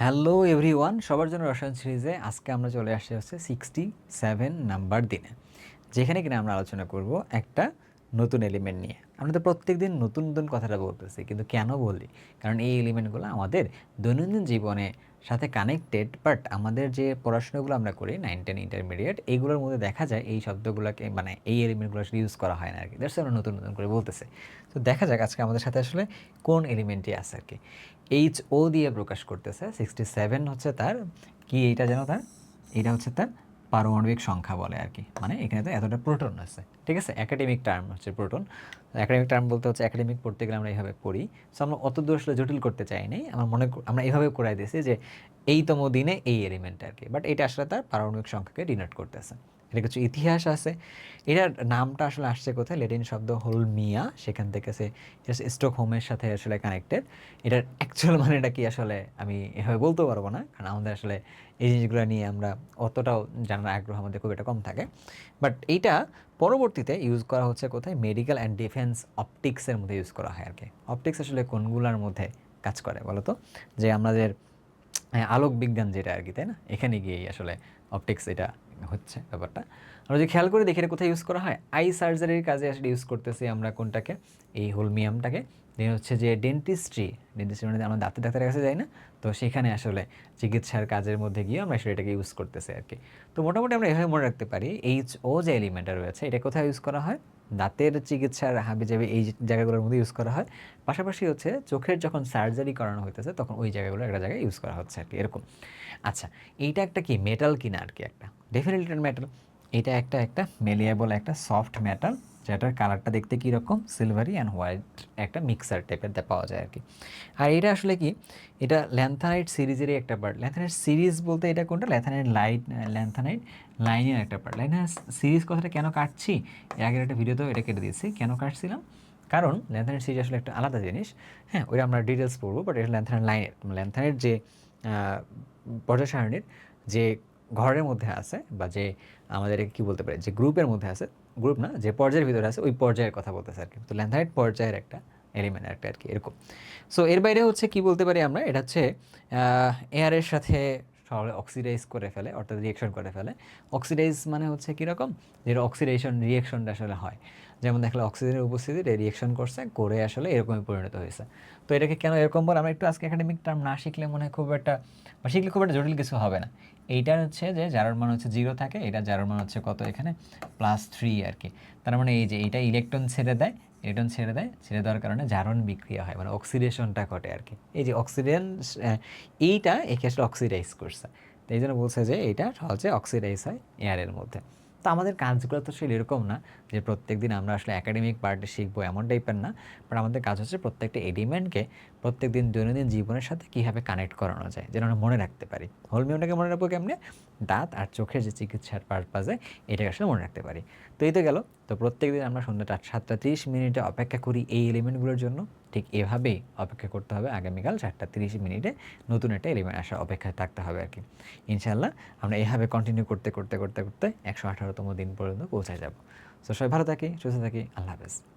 Hello everyone, সবার জন্য রসায়ন সিরিজে আজকে আমরা চলে আসছি হচ্ছে সিক্সটি সেভেন নাম্বার দিনে, যেখানে কিনা আমরা আলোচনা করব একটা নতুন এলিমেন্ট নিয়ে। আমরা তো প্রত্যেক দিন নতুন নতুন কথাটা বলতেছি, কিন্তু কেন বলি? কারণ এই এলিমেন্টগুলো আমাদের দৈনন্দিন জীবনে সাথে কানেক্টেড বাট আমাদের যে পড়াশোনাগুলো আমরা করি নাইন টেন ইন্টারমিডিয়েট এইগুলোর মধ্যে দেখা যায় এই শব্দগুলোকে মানে এই এলিমেন্টগুলো ইউজ করা হয় না আর কি দ্যাটস আমরা নতুন নতুন করে বলতেছে। তো দেখা যাক আজকে আমাদের সাথে আসলে কোন এলিমেন্টই আছে আর কি এইচ ও দিয়ে প্রকাশ করতেছে সিক্সটি সেভেন হচ্ছে তার, কি এইটা যেন তার? এইটা হচ্ছে তার পারমাণবিক সংখ্যা বলে আর কি। মানে এখানে তো এতটা প্রোটন আছে, ঠিক আছে? একাডেমিক টার্ম হচ্ছে প্রোটন একাডেমিক টার্ম বলতে হচ্ছে একাডেমিক পড়তে গেলে আমরা এইভাবে পড়ি। সো আমরা অত দূর আসলে জটিল করতে চাই নাই। আমার মনে আমরা এইভাবে করাই দিয়েছি যে, এইতম দিনে এই এলিমেন্ট আর কি। বাট এটা আসলে তার পারমাণবিক সংখ্যাকে ডিনোট করতেছে। এটা কিছু ইতিহাস আছে। এটার নামটা আসলে আসছে কোথায়? লেটিন শব্দ হল মিয়া সেখান থেকে সে স্টক হোমের সাথে আসলে কানেক্টেড এটার অ্যাকচুয়াল মানেটা কি আসলে আমি এভাবে বলতে পারব না, কারণ আমাদের আসলে এই জিনিসগুলো নিয়ে আমরা অতটাও জানার আগ্রহ আমাদের খুব একটা কম থাকে। বাট এইটা পরবর্তীতে ইউজ করা হচ্ছে কোথায়? মেডিকেল অ্যান্ড ডিফেন্স অপটিক্সের মধ্যে ইউজ করা হয় আর কি অপটিক্স আসলে কোনগুলোর মধ্যে কাজ করে বলো তো? যে আমাদের আলোক বিজ্ঞান যেটা আর কি তাই না? এখানে গিয়েই আসলে অপটিক্স এটা হচ্ছে ব্যাপারটা। আমরা যদি খেয়াল করে, দেখি এটা কোথায় ইউজ করা হয়? আই সার্জারির কাজে আসলে ইউজ করতেছি আমরা কোনটাকে? এই হোলমিয়ামটাকে দেন হচ্ছে যে ডেন্টিস্ট্রি ডেন্টিস্ট্রি মানে আমরা দাঁতের ডাক্তারের কাছে যাই না, তো সেখানে আসলে চিকিৎসার কাজের মধ্যে গিয়ে আমরা আসলে এটাকে ইউজ করতেছি আর কি তো মোটামুটি আমরা এভাবে মনে রাখতে পারি এইচ ও যে এলিমেন্টটা রয়েছে, এটা কোথায় ইউজ করা হয়? দাঁতের চিকিৎসার হাবি যাবে এই জায়গাগুলোর মধ্যে ইউজ করা হয়। পাশাপাশি হচ্ছে চোখের যখন সার্জারি করানো হইতেছে, তখন ওই জায়গাগুলো একটা জায়গায় ইউজ করা হচ্ছে আর কি এরকম। আচ্ছা এইটা একটা কি মেটাল কিনা আর কি একটা ডেফিনেটলি মেটাল এটা একটা একটা মেলিয়েবল একটা সফট মেটাল যেটার কালারটা দেখতে কীরকম? সিলভারি অ্যান্ড হোয়াইট একটা মিক্সার টাইপের পাওয়া যায় আর কি। আর এটা আসলে কি? এটা ল্যান্থানাইট সিরিজেরই একটা পার্ট ল্যান্থানাইট সিরিজ বলতে এটা কোনটা? ল্যান্থানাইট লাইট ল্যান্থানাইট লাইনের একটা পার্ট লাইনের সিরিজ কথাটা কেন কাটছি? এর আগের একটা ভিডিওতেও এটা কেটে দিয়েছি। কেন কাটছিলাম? কারণ ল্যান্থানাইট সিরিজ আসলে একটা আলাদা জিনিস। হ্যাঁ ওইটা আমরা ডিটেলস পড়ব বাট এটা ল্যান্থানাইট লাইনের ল্যান্থানাইট যে পর্যায় যে ঘরের মধ্যে আছে বা যে আমাদের কি বলতে পারে, যে গ্রুপের মধ্যে আছে, গ্রুপ না, যে পর্যায়ের ভিতরে আছে, ওই পর্যায়ের কথা বলতেছে আর কি। তো ল্যান্থানাইট পর্যায়ের একটা এলিমেন্ট একটা আর কি, এরকম। সো এর বাইরে হচ্ছে কি বলতে পারি আমরা? এটা হচ্ছে এয়ারের সাথে সহজে অক্সিডাইজ করে ফেলে, অর্থাৎ রিয়েকশন করে ফেলে। অক্সিডাইজ মানে হচ্ছে কীরকম যেটা অক্সিডেশন রিয়েকশনটা আসলে হয়। যেমন দেখলে অক্সিজেনের উপস্থিতিতে রিয়েকশন করছে, করে আসলে এরকমই পরিণত হয়েছে। তো এটাকে কেন এরকম বল? আমরা একটু আজকে একাডেমিক টার্ম না শিখলে মনে হয় খুব একটা, বা শিখলে খুব একটা জটিল কিছু হবে না। এইটা হচ্ছে যে জারোর মান হচ্ছে জিরো থাকে, এটা জারোর মান হচ্ছে কত এখানে? প্লাস থ্রি আর কি। তার মানে এই যে এটা ইলেকট্রন ছেড়ে দেয় ইলেকট্রন ছেড়ে দেয়, ছেড়ে দেওয়ার কারণে জারণ বিক্রিয়া হয় মানে অক্সিডেশনটা ঘটে আর কি। এই যে অক্সিডেন এইটা একে আসলে অক্সিডাইজ করছে। তো এই জন্য বলছে যে এইটা হচ্ছে অক্সিডাইজ হয় এয়ারের মধ্যে। তো আমাদের কাজগুলো তো আসলে এরকম না যে প্রত্যেক দিন আমরা আসলে একাডেমিক পার্টে শিখব এমন টাইপের না। বাট আমাদের কাজ হচ্ছে প্রত্যেকটা এলিমেন্টকে প্রত্যেক দিন দৈনন্দিন জীবনের সাথে কীভাবে কানেক্ট করানো যায়, যেন আমরা মনে রাখতে পারি। হোলমিওটাকে মনে রাখব কেমনে? দাঁত আর চোখের যে চিকিৎসার পারপাজে এটাকে আসলে মনে রাখতে পারি। তো এই তো গেল। তো প্রত্যেক দিন আমরা সন্ধ্যা সাতটা তিরিশ মিনিটে অপেক্ষা করি এই এলিমেন্টগুলোর জন্য। ঠিক এভাবেই অপেক্ষা করতে হবে আগামীকাল চারটা তিরিশ মিনিটে নতুন একটা এলিমেন্ট আসার অপেক্ষায় থাকতে হবে আর কি। ইনশাল্লাহ আমরা এভাবে কন্টিনিউ করতে করতে করতে করতে একশো আঠারোতম দিন পর্যন্ত পৌঁছে যাব। সো সবাই ভালো থাকি, সুস্থ থাকি, আল্লাহ হাফেজ।